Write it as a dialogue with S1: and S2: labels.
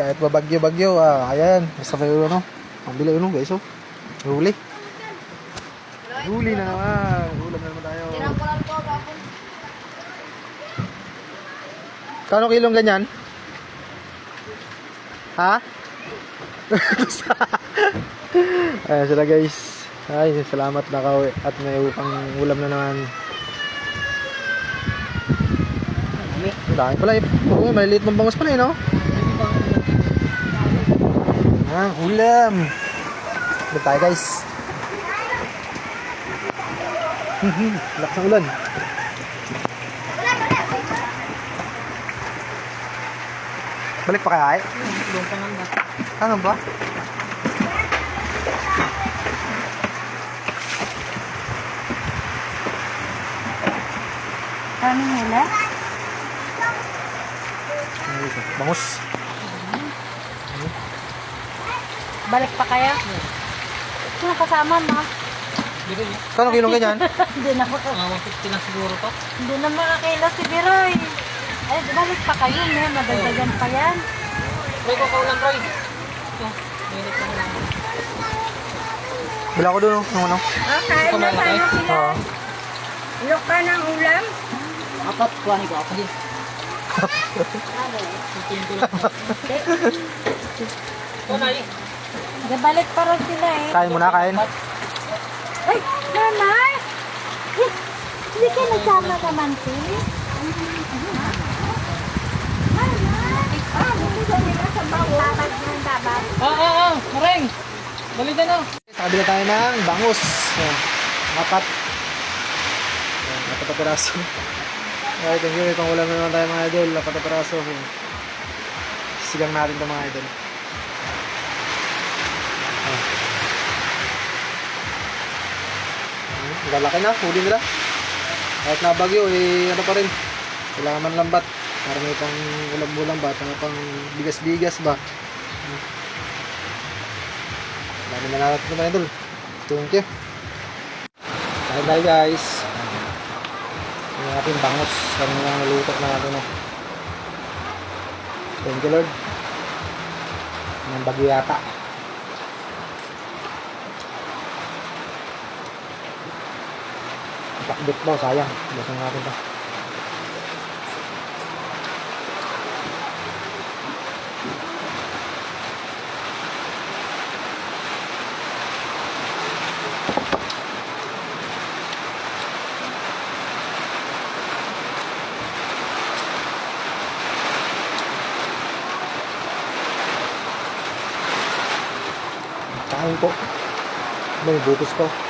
S1: Kahit babagyo-bagyo, ah, ayan. Basta may ano. Ang bila yun, guys, oh. Huli. Huli na naman. Ulam na naman tayo. Kano kilong ganyan? Ha? Ayan sila guys. Ay, salamat na ka at may upang ulam na naman. Dami pala eh. Oo, maliliit mong bangus pala eh, no? Ah, ulam. Doon tayo guys. Lakas ng ulan. Balik pa kaya ay? Ano ba?
S2: Kami nila?
S1: Ano ito? Bangus.
S2: Balik pa kaya? Sino kasama mo?
S1: Kano kilong ganyan?
S2: Hindi na.
S3: Mga 150 na siguro to.
S2: Hindi na makakila si Biroy. Ay, balik pa kayo, ne? Madagdagan pa yan.
S3: Roy, ko kaulan, Roy. Ito, minute na lang.
S1: Bila ko doon, oh. Ano, ano?
S2: Ah, kain
S3: na tayo
S2: sila.
S1: Oo.
S2: Ilok ka ng ulam?
S3: Apat, kuhanin ko ako din. Tutuin ko lang. Ito, Nay.
S2: Gabalik pa rin sila eh.
S1: Kain muna, kain.
S2: Ay, nanay! Hindi ka nagsama naman, si? Ah, hindi ka nila sa bawang. Babag ng babag.
S3: Ah, ah, ah, Mareng. Balitan na.
S1: Sa kabila tayo ng bangus. Ayan. Apat. Ayan, apat na piraso. Okay, thank you. Pangulam na naman tayo mga idol. Apat na piraso. Sigang natin ito mga idol. Ayan. Ayan, Ang lalaki na. Huli nila. Kahit nabagyo, eh, ano pa rin. Kailangan man lambat. Para may pang ulam-ulam ba? Para pang bigas-bigas ba? Dami na natin mga idol. Thank you. Tayo guys. Ang ating bangus. Kami lang nalutok na natin. Oh. Thank you Lord. Ng bagyo yata. Pakbit mo, sayang. Basang natin to. Kain po. May butos to.